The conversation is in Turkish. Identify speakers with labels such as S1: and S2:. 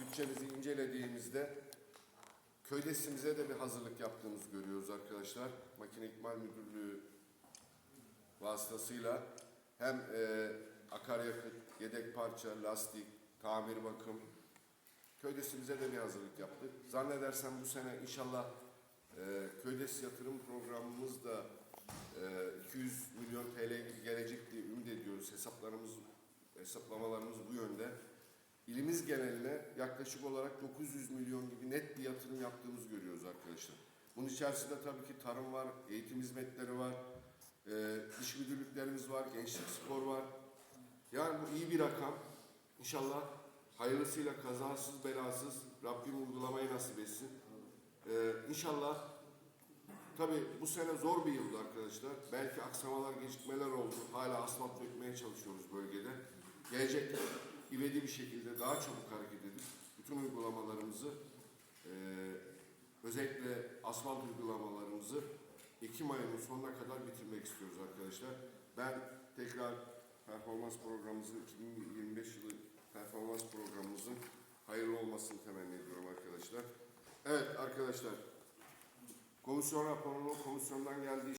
S1: bütçemizi incelediğimizde köydesimize de bir hazırlık yaptığımızı görüyoruz arkadaşlar. Makine İkmal Müdürlüğü vasıtasıyla hem e, akaryakıt, yedek parça, lastik, tamir bakım, köydesimize de bir hazırlık yaptık. Zannedersem bu sene inşallah e, köydes yatırım programımız da e, 200 milyon TL gelecek diye ümit ediyoruz. Hesaplarımız, hesaplamalarımız bu yönde. İlimiz geneline yaklaşık olarak 900 milyon gibi net bir yatırım yaptığımızı görüyoruz arkadaşlar. Bunun içerisinde tabii ki tarım var, eğitim hizmetleri var, e, iş müdürlüklerimiz var, gençlik spor var. Yani bu iyi bir rakam. İnşallah hayırlısıyla kazasız belasız Rabbim uygulamayı nasip etsin. Ee, inşallah tabi bu sene zor bir yıldı arkadaşlar. Belki aksamalar, gecikmeler oldu. Hala asfalt dökmeye çalışıyoruz bölgede. Gelecek ivedi bir şekilde daha çabuk hareket edip bütün uygulamalarımızı e, özellikle asfalt uygulamalarımızı Ekim ayının sonuna kadar bitirmek istiyoruz arkadaşlar. Ben tekrar performans programımızın 2025 yılı performans programımızın hayırlı olmasını temenni ediyorum arkadaşlar. Evet arkadaşlar. Komisyon raporunu komisyondan geldiği